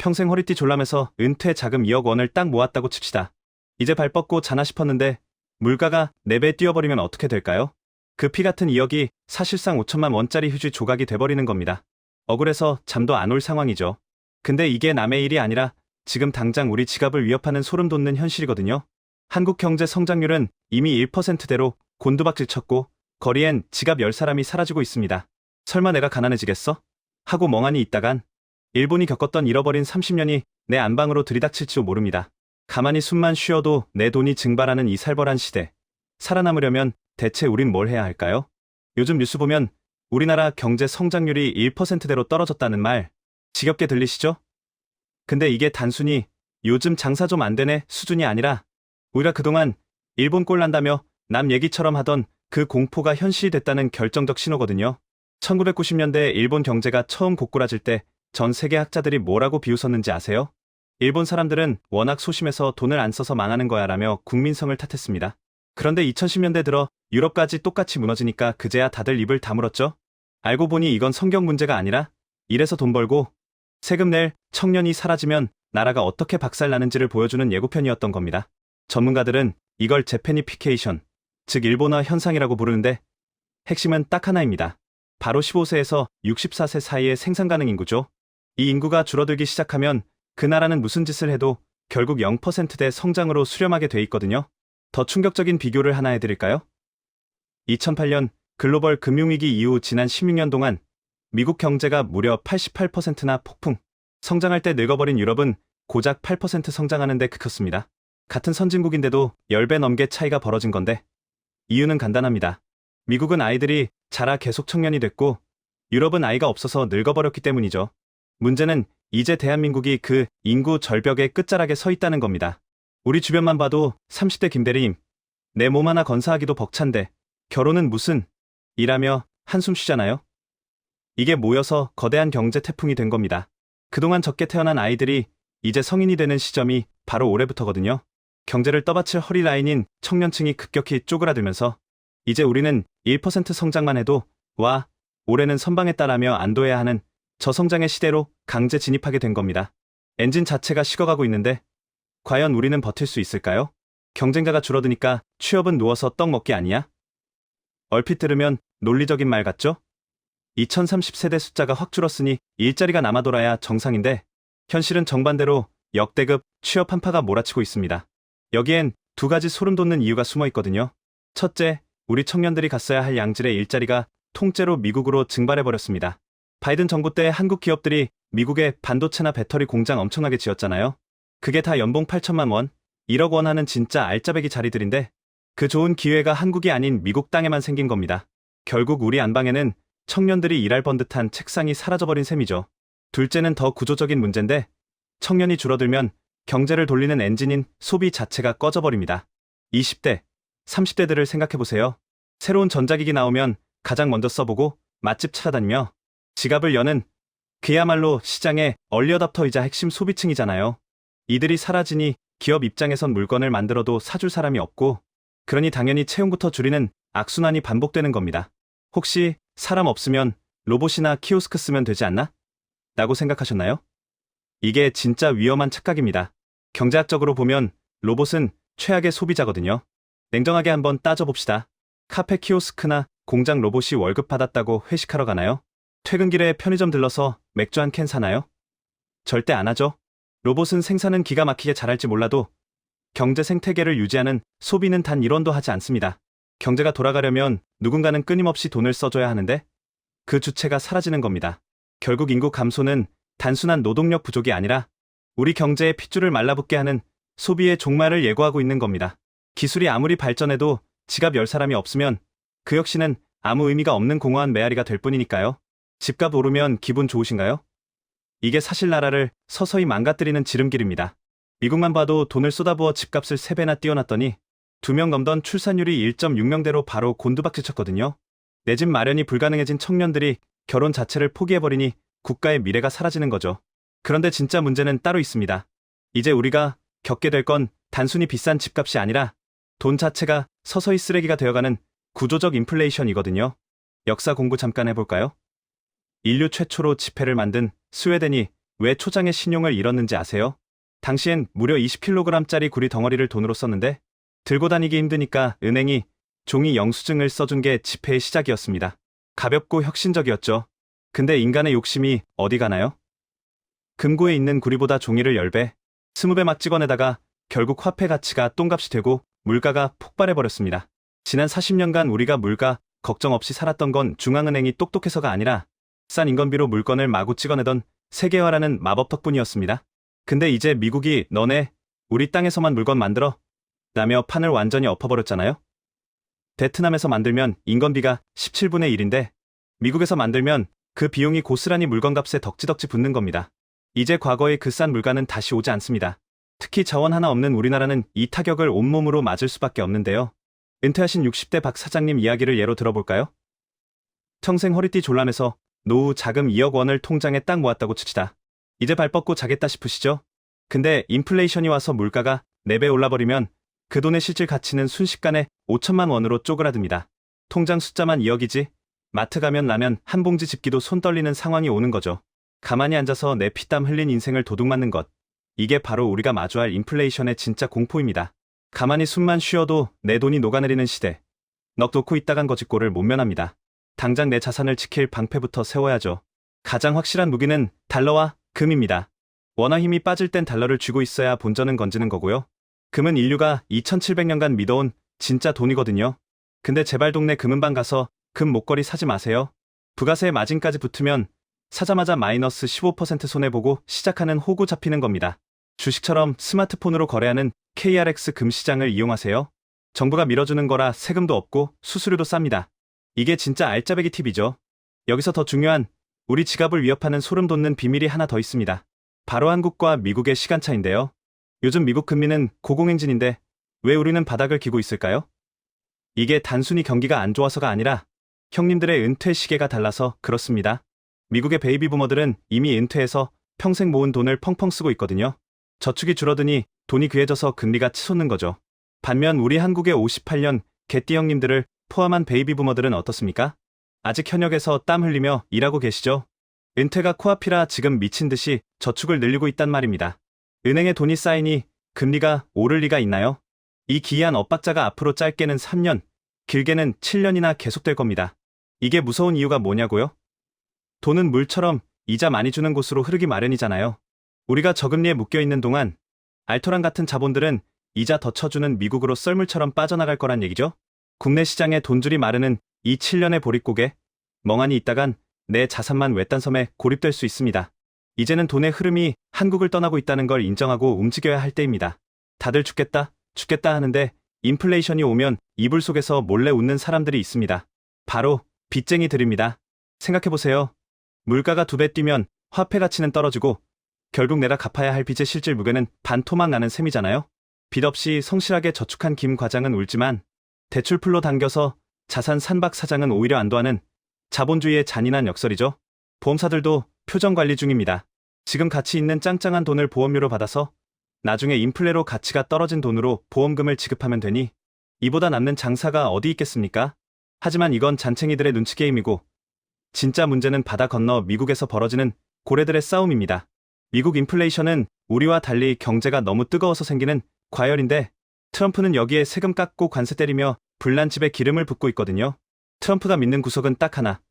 평생 허리띠 졸라매서 은퇴 자금 2억 원을 딱 모았다고 칩시다. 이제 발 뻗고 자나 싶었는데 물가가 4배 뛰어버리면 어떻게 될까요? 그 피 같은 2억이 사실상 5천만 원짜리 휴지 조각이 돼버리는 겁니다. 억울해서 잠도 안 올 상황이죠. 근데 이게 남의 일이 아니라 지금 당장 우리 지갑을 위협하는 소름 돋는 현실이거든요. 한국 경제 성장률은 이미 1%대로 곤두박질 쳤고 거리엔 지갑 10사람이 사라지고 있습니다. 설마 내가 가난해지겠어? 하고 멍하니 있다간 일본이 겪었던 잃어버린 30년이 내 안방으로 들이닥칠지도 모릅니다. 가만히 숨만 쉬어도 내 돈이 증발하는 이 살벌한 시대. 살아남으려면 대체 우린 뭘 해야 할까요? 요즘 뉴스 보면 우리나라 경제 성장률이 1%대로 떨어졌다는 말 지겹게 들리시죠? 근데 이게 단순히 요즘 장사 좀 안 되네 수준이 아니라 우리가 그동안 일본 꼴 난다며 남 얘기처럼 하던 그 공포가 현실이 됐다는 결정적 신호거든요. 1990년대 일본 경제가 처음 고꾸라질 때 전 세계 학자들이 뭐라고 비웃었는지 아세요? 일본 사람들은 워낙 소심해서 돈을 안 써서 망하는 거야 라며 국민성을 탓했습니다. 그런데 2010년대 들어 유럽까지 똑같이 무너지니까 그제야 다들 입을 다물었죠? 알고 보니 이건 성경 문제가 아니라 이래서 돈 벌고 세금 낼 청년이 사라지면 나라가 어떻게 박살나는지를 보여주는 예고편이었던 겁니다. 전문가들은 이걸 재패니피케이션, 즉 일본화 현상이라고 부르는데 핵심은 딱 하나입니다. 바로 15세에서 64세 사이의 생산 가능 인구죠. 이 인구가 줄어들기 시작하면 그 나라는 무슨 짓을 해도 결국 0%대 성장으로 수렴하게 돼 있거든요. 더 충격적인 비교를 하나 해드릴까요? 2008년 글로벌 금융위기 이후 지난 16년 동안 미국 경제가 무려 88%나 폭풍, 성장할 때 늙어버린 유럽은 고작 8% 성장하는데 그쳤습니다. 같은 선진국인데도 10배 넘게 차이가 벌어진 건데 이유는 간단합니다. 미국은 아이들이 자라 계속 청년이 됐고 유럽은 아이가 없어서 늙어버렸기 때문이죠. 문제는 이제 대한민국이 그 인구 절벽의 끝자락에 서 있다는 겁니다. 우리 주변만 봐도 30대 김대리님, 내몸 하나 건사하기도 벅찬데 결혼은 무슨 이라며 한숨 쉬잖아요. 이게 모여서 거대한 경제 태풍이 된 겁니다. 그동안 적게 태어난 아이들이 이제 성인이 되는 시점이 바로 올해부터거든요. 경제를 떠받칠 허리라인인 청년층이 급격히 쪼그라들면서 이제 우리는 1% 성장만 해도 와, 올해는 선방했다라며 안도해야 하는 저성장의 시대로 강제 진입하게 된 겁니다. 엔진 자체가 식어가고 있는데 과연 우리는 버틸 수 있을까요? 경쟁자가 줄어드니까 취업은 누워서 떡 먹기 아니야? 얼핏 들으면 논리적인 말 같죠? 2030세대 숫자가 확 줄었으니 일자리가 남아돌아야 정상인데 현실은 정반대로 역대급 취업 한파가 몰아치고 있습니다. 여기엔 두 가지 소름 돋는 이유가 숨어 있거든요. 첫째, 우리 청년들이 갔어야 할 양질의 일자리가 통째로 미국으로 증발해버렸습니다. 바이든 정부 때 한국 기업들이 미국에 반도체나 배터리 공장 엄청나게 지었잖아요. 그게 다 연봉 8천만 원, 1억 원 하는 진짜 알짜배기 자리들인데 그 좋은 기회가 한국이 아닌 미국 땅에만 생긴 겁니다. 결국 우리 안방에는 청년들이 일할 번듯한 책상이 사라져버린 셈이죠. 둘째는 더 구조적인 문제인데 청년이 줄어들면 경제를 돌리는 엔진인 소비 자체가 꺼져버립니다. 20대, 30대들을 생각해보세요. 새로운 전자기기 나오면 가장 먼저 써보고 맛집 찾아다니며 지갑을 여는 그야말로 시장의 얼리어답터이자 핵심 소비층이잖아요. 이들이 사라지니 기업 입장에선 물건을 만들어도 사줄 사람이 없고 그러니 당연히 채용부터 줄이는 악순환이 반복되는 겁니다. 혹시 사람 없으면 로봇이나 키오스크 쓰면 되지 않나? 라고 생각하셨나요? 이게 진짜 위험한 착각입니다. 경제학적으로 보면 로봇은 최악의 소비자거든요. 냉정하게 한번 따져봅시다. 카페 키오스크나 공장 로봇이 월급 받았다고 회식하러 가나요? 퇴근길에 편의점 들러서 맥주 한 캔 사나요? 절대 안 하죠. 로봇은 생산은 기가 막히게 잘할지 몰라도 경제 생태계를 유지하는 소비는 단 1원도 하지 않습니다. 경제가 돌아가려면 누군가는 끊임없이 돈을 써줘야 하는데 그 주체가 사라지는 겁니다. 결국 인구 감소는 단순한 노동력 부족이 아니라 우리 경제의 핏줄을 말라붙게 하는 소비의 종말을 예고하고 있는 겁니다. 기술이 아무리 발전해도 지갑 열 사람이 없으면 그 역시는 아무 의미가 없는 공허한 메아리가 될 뿐이니까요. 집값 오르면 기분 좋으신가요? 이게 사실 나라를 서서히 망가뜨리는 지름길입니다. 미국만 봐도 돈을 쏟아부어 집값을 3배나 띄워놨더니 두 명 넘던 출산율이 1.6명대로 바로 곤두박질 쳤거든요. 내 집 마련이 불가능해진 청년들이 결혼 자체를 포기해버리니 국가의 미래가 사라지는 거죠. 그런데 진짜 문제는 따로 있습니다. 이제 우리가 겪게 될 건 단순히 비싼 집값이 아니라 돈 자체가 서서히 쓰레기가 되어가는 구조적 인플레이션이거든요. 역사 공부 잠깐 해볼까요? 인류 최초로 지폐를 만든 스웨덴이 왜 초장의 신용을 잃었는지 아세요? 당시엔 무려 20kg짜리 구리 덩어리를 돈으로 썼는데 들고 다니기 힘드니까 은행이 종이 영수증을 써준 게 지폐의 시작이었습니다. 가볍고 혁신적이었죠. 근데 인간의 욕심이 어디 가나요? 금고에 있는 구리보다 종이를 10배, 20배 막 찍어내다가 결국 화폐 가치가 똥값이 되고 물가가 폭발해버렸습니다. 지난 40년간 우리가 물가 걱정 없이 살았던 건 중앙은행이 똑똑해서가 아니라 싼 인건비로 물건을 마구 찍어내던 세계화라는 마법 덕분이었습니다. 근데 이제 미국이 너네 우리 땅에서만 물건 만들어 라며 판을 완전히 엎어버렸잖아요. 베트남에서 만들면 인건비가 17분의 1인데 미국에서 만들면 그 비용이 고스란히 물건값에 덕지덕지 붙는 겁니다. 이제 과거의 그 싼 물가는 다시 오지 않습니다. 특히 자원 하나 없는 우리나라는 이 타격을 온몸으로 맞을 수밖에 없는데요. 은퇴하신 60대 박 사장님 이야기를 예로 들어볼까요? 평생 허리띠 졸라매서 노후 자금 2억 원을 통장에 딱 모았다고 칩시다. 이제 발 뻗고 자겠다 싶으시죠? 근데 인플레이션이 와서 물가가 4배 올라버리면 그 돈의 실질 가치는 순식간에 5천만 원으로 쪼그라듭니다. 통장 숫자만 2억이지 마트 가면 라면 한 봉지 집기도 손 떨리는 상황이 오는 거죠. 가만히 앉아서 내 피땀 흘린 인생을 도둑맞는 것. 이게 바로 우리가 마주할 인플레이션의 진짜 공포입니다. 가만히 숨만 쉬어도 내 돈이 녹아내리는 시대. 넋 놓고 있다간 거짓골을 못 면합니다. 당장 내 자산을 지킬 방패부터 세워야죠. 가장 확실한 무기는 달러와 금입니다. 원화 힘이 빠질 땐 달러를 쥐고 있어야 본전은 건지는 거고요. 금은 인류가 2700년간 믿어온 진짜 돈이거든요. 근데 제발 동네 금은방 가서 금 목걸이 사지 마세요. 부가세 마진까지 붙으면 사자마자 마이너스 15% 손해보고 시작하는 호구 잡히는 겁니다. 주식처럼 스마트폰으로 거래하는 KRX 금시장을 이용하세요. 정부가 밀어주는 거라 세금도 없고 수수료도 쌉니다. 이게 진짜 알짜배기 팁이죠. 여기서 더 중요한 우리 지갑을 위협하는 소름 돋는 비밀이 하나 더 있습니다. 바로 한국과 미국의 시간차인데요. 요즘 미국 금리는 고공행진인데 왜 우리는 바닥을 기고 있을까요? 이게 단순히 경기가 안 좋아서가 아니라 형님들의 은퇴 시계가 달라서 그렇습니다. 미국의 베이비 부머들은 이미 은퇴해서 평생 모은 돈을 펑펑 쓰고 있거든요. 저축이 줄어드니 돈이 귀해져서 금리가 치솟는 거죠. 반면 우리 한국의 58년 개띠 형님들을 포함한 베이비 부머들은 어떻습니까? 아직 현역에서 땀 흘리며 일하고 계시죠? 은퇴가 코앞이라 지금 미친 듯이 저축을 늘리고 있단 말입니다. 은행에 돈이 쌓이니 금리가 오를 리가 있나요? 이 기이한 엇박자가 앞으로 짧게는 3년, 길게는 7년이나 계속될 겁니다. 이게 무서운 이유가 뭐냐고요? 돈은 물처럼 이자 많이 주는 곳으로 흐르기 마련이잖아요. 우리가 저금리에 묶여 있는 동안 알토란 같은 자본들은 이자 더 쳐주는 미국으로 썰물처럼 빠져나갈 거란 얘기죠. 국내 시장에 돈줄이 마르는 이 7년의 보릿고개 멍하니 있다간 내 자산만 외딴 섬에 고립될 수 있습니다. 이제는 돈의 흐름이 한국을 떠나고 있다는 걸 인정하고 움직여야 할 때입니다. 다들 죽겠다, 죽겠다 하는데 인플레이션이 오면 이불 속에서 몰래 웃는 사람들이 있습니다. 바로 빚쟁이들입니다. 생각해보세요. 물가가 두 배 뛰면 화폐 가치는 떨어지고 결국 내가 갚아야 할 빚의 실질 무게는 반토막 나는 셈이잖아요. 빚 없이 성실하게 저축한 김 과장은 울지만 대출풀로 당겨서 자산 산박 사장은 오히려 안도하는 자본주의의 잔인한 역설이죠. 보험사들도 표정 관리 중입니다. 지금 가치 있는 짱짱한 돈을 보험료로 받아서 나중에 인플레로 가치가 떨어진 돈으로 보험금을 지급하면 되니 이보다 남는 장사가 어디 있겠습니까? 하지만 이건 잔챙이들의 눈치 게임이고 진짜 문제는 바다 건너 미국에서 벌어지는 고래들의 싸움입니다. 미국 인플레이션은 우리와 달리 경제가 너무 뜨거워서 생기는 과열인데 트럼프는 여기에 세금 깎고 관세 때리며 불난 집에 기름을 붓고 있거든요. 트럼프가 믿는 구석은 딱 하나.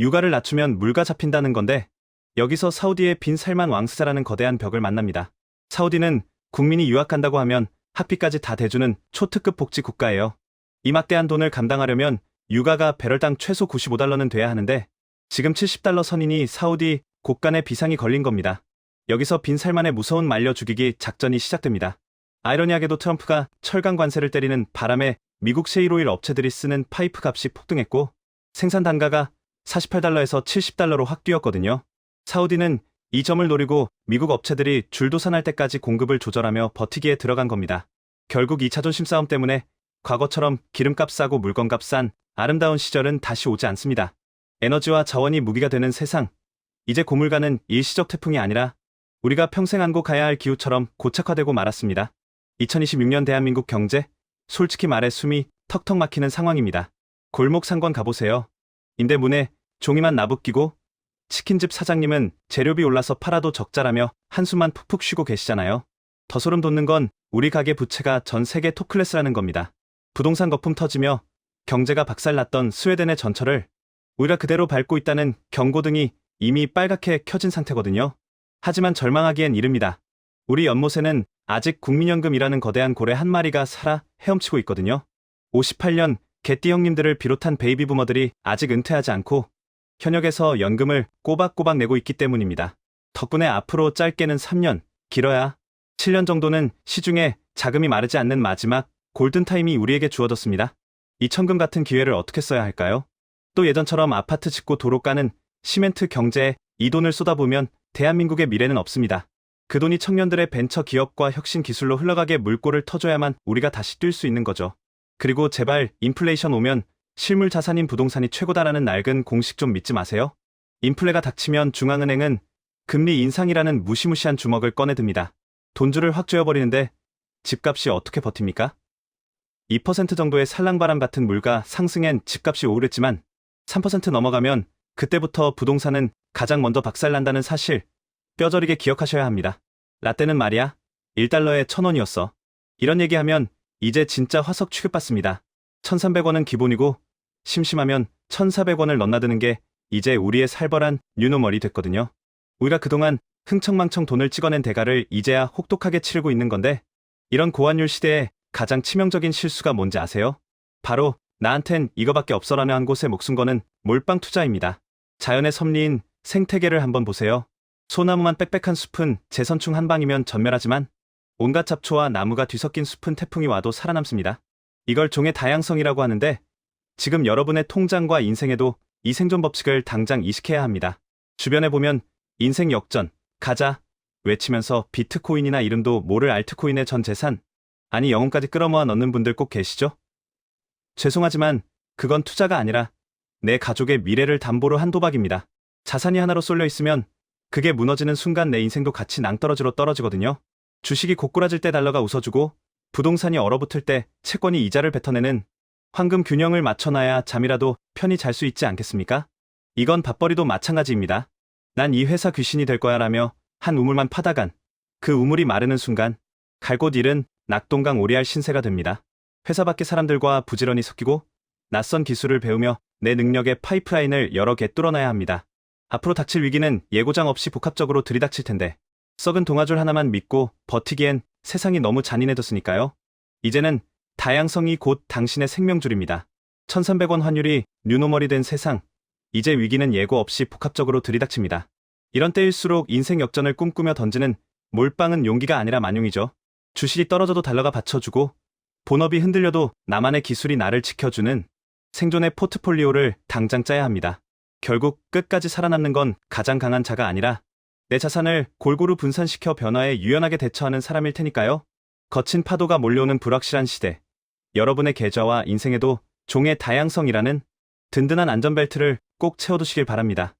유가를 낮추면 물가 잡힌다는 건데 여기서 사우디의 빈 살만 왕스자라는 거대한 벽을 만납니다. 사우디는 국민이 유학 간다고 하면 학비까지 다 대주는 초특급 복지 국가예요. 이 막대한 돈을 감당하려면 유가가 배럴당 최소 95달러는 돼야 하는데 지금 70달러 선이니 사우디 곳간에 비상이 걸린 겁니다. 여기서 빈 살만의 무서운 말려 죽이기 작전이 시작됩니다. 아이러니하게도 트럼프가 철강 관세를 때리는 바람에 미국 셰일오일 업체들이 쓰는 파이프 값이 폭등했고 생산 단가가 48달러에서 70달러로 확 뛰었거든요. 사우디는 이 점을 노리고 미국 업체들이 줄도산할 때까지 공급을 조절하며 버티기에 들어간 겁니다. 결국 이 자존심 싸움 때문에 과거처럼 기름값 싸고 물건값 싼 아름다운 시절은 다시 오지 않습니다. 에너지와 자원이 무기가 되는 세상. 이제 고물가는 일시적 태풍이 아니라 우리가 평생 안고 가야 할 기후처럼 고착화되고 말았습니다. 2026년 대한민국 경제, 솔직히 말해 숨이 턱턱 막히는 상황입니다. 골목 상권 가보세요. 인대 문에 종이만 나붓기고 치킨집 사장님은 재료비 올라서 팔아도 적자라며 한숨만 푹푹 쉬고 계시잖아요. 더 소름 돋는 건 우리 가게 부채가 전 세계 톱클래스라는 겁니다. 부동산 거품 터지며 경제가 박살났던 스웨덴의 전철을 우리가 그대로 밟고 있다는 경고등이 이미 빨갛게 켜진 상태거든요. 하지만 절망하기엔 이릅니다. 우리 연못에는 아직 국민연금이라는 거대한 고래 한 마리가 살아 헤엄치고 있거든요. 58년 개띠 형님들을 비롯한 베이비 부머들이 아직 은퇴하지 않고 현역에서 연금을 꼬박꼬박 내고 있기 때문입니다. 덕분에 앞으로 짧게는 3년, 길어야 7년 정도는 시중에 자금이 마르지 않는 마지막 골든타임이 우리에게 주어졌습니다. 이 천금 같은 기회를 어떻게 써야 할까요? 또 예전처럼 아파트 짓고 도로 까는 시멘트 경제에 이 돈을 쏟아부으면 대한민국의 미래는 없습니다. 그 돈이 청년들의 벤처 기업과 혁신 기술로 흘러가게 물꼬를 터줘야만 우리가 다시 뛸 수 있는 거죠. 그리고 제발 인플레이션 오면 실물 자산인 부동산이 최고다라는 낡은 공식 좀 믿지 마세요. 인플레가 닥치면 중앙은행은 금리 인상이라는 무시무시한 주먹을 꺼내듭니다. 돈줄을 확 조여버리는데 집값이 어떻게 버팁니까? 2% 정도의 살랑바람 같은 물가 상승엔 집값이 오르지만 3% 넘어가면 그때부터 부동산은 가장 먼저 박살난다는 사실 뼈저리게 기억하셔야 합니다. 라떼는 말이야 1달러에 1000원이었어. 이런 얘기하면 이제 진짜 화석 취급받습니다. 1300원은 기본이고 심심하면 1400원을 넘나드는 게 이제 우리의 살벌한 뉴노멀이 됐거든요. 우리가 그동안 흥청망청 돈을 찍어낸 대가를 이제야 혹독하게 치르고 있는 건데 이런 고환율 시대에 가장 치명적인 실수가 뭔지 아세요? 바로 나한텐 이거밖에 없어라는 한 곳에 목숨 거는 몰빵 투자입니다. 자연의 섭리인 생태계를 한번 보세요. 소나무만 빽빽한 숲은 재선충 한 방이면 전멸하지만 온갖 잡초와 나무가 뒤섞인 숲은 태풍이 와도 살아남습니다. 이걸 종의 다양성이라고 하는데 지금 여러분의 통장과 인생에도 이 생존 법칙을 당장 이식해야 합니다. 주변에 보면 인생 역전, 가자 외치면서 비트코인이나 이름도 모를 알트코인의 전 재산, 아니 영혼까지 끌어모아 넣는 분들 꼭 계시죠? 죄송하지만 그건 투자가 아니라 내 가족의 미래를 담보로 한 도박입니다. 자산이 하나로 쏠려 있으면 그게 무너지는 순간 내 인생도 같이 낭떠러지로 떨어지거든요. 주식이 고꾸라질 때 달러가 웃어주고 부동산이 얼어붙을 때 채권이 이자를 뱉어내는 황금 균형을 맞춰놔야 잠이라도 편히 잘 수 있지 않겠습니까? 이건 밥벌이도 마찬가지입니다. 난 이 회사 귀신이 될 거야 라며 한 우물만 파다간 그 우물이 마르는 순간 갈 곳 잃은 낙동강 오리알 신세가 됩니다. 회사 밖의 사람들과 부지런히 섞이고 낯선 기술을 배우며 내 능력의 파이프라인을 여러 개 뚫어놔야 합니다. 앞으로 닥칠 위기는 예고장 없이 복합적으로 들이닥칠 텐데 썩은 동아줄 하나만 믿고 버티기엔 세상이 너무 잔인해졌으니까요. 이제는 다양성이 곧 당신의 생명줄입니다. 1300원 환율이 뉴노멀이 된 세상, 이제 위기는 예고 없이 복합적으로 들이닥칩니다. 이런 때일수록 인생 역전을 꿈꾸며 던지는 몰빵은 용기가 아니라 만용이죠. 주식이 떨어져도 달러가 받쳐주고 본업이 흔들려도 나만의 기술이 나를 지켜주는 생존의 포트폴리오를 당장 짜야 합니다. 결국 끝까지 살아남는 건 가장 강한 자가 아니라 내 자산을 골고루 분산시켜 변화에 유연하게 대처하는 사람일 테니까요. 거친 파도가 몰려오는 불확실한 시대. 여러분의 계좌와 인생에도 종의 다양성이라는 든든한 안전벨트를 꼭 채워두시길 바랍니다.